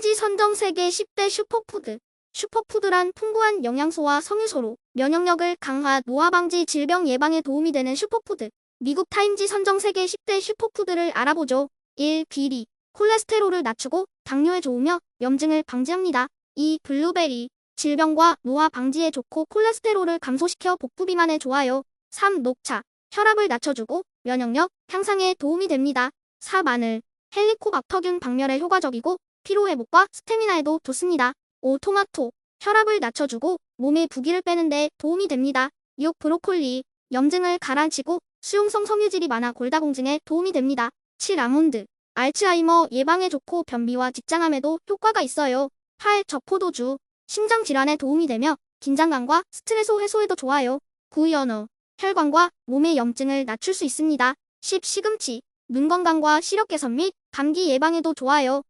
타임지 선정 세계 10대 슈퍼푸드. 슈퍼푸드란 풍부한 영양소와 섬유소로 면역력을 강화, 노화 방지, 질병 예방에 도움이 되는 슈퍼푸드. 미국 타임지 선정 세계 10대 슈퍼푸드를 알아보죠. 1. 비리. 콜레스테롤을 낮추고 당뇨에 좋으며 염증을 방지합니다. 2. 블루베리. 질병과 노화 방지에 좋고 콜레스테롤을 감소시켜 복부 비만에 좋아요. 3. 녹차. 혈압을 낮춰주고 면역력 향상에 도움이 됩니다. 4. 마늘. 헬리코박터균 박멸에 효과적이고 피로회복과 스태미나에도 좋습니다. 5. 토마토. 혈압을 낮춰주고 몸의 부기를 빼는데 도움이 됩니다. 6. 브로콜리. 염증을 가라앉히고 수용성 섬유질이 많아 골다공증에 도움이 됩니다. 7. 아몬드. 알츠하이머 예방에 좋고 변비와 직장암에도 효과가 있어요. 8. 저포도주. 심장 질환에 도움이 되며 긴장감과 스트레스 해소에도 좋아요. 9. 연어. 혈관과 몸의 염증을 낮출 수 있습니다. 10. 시금치. 눈 건강과 시력 개선 및 감기 예방에도 좋아요.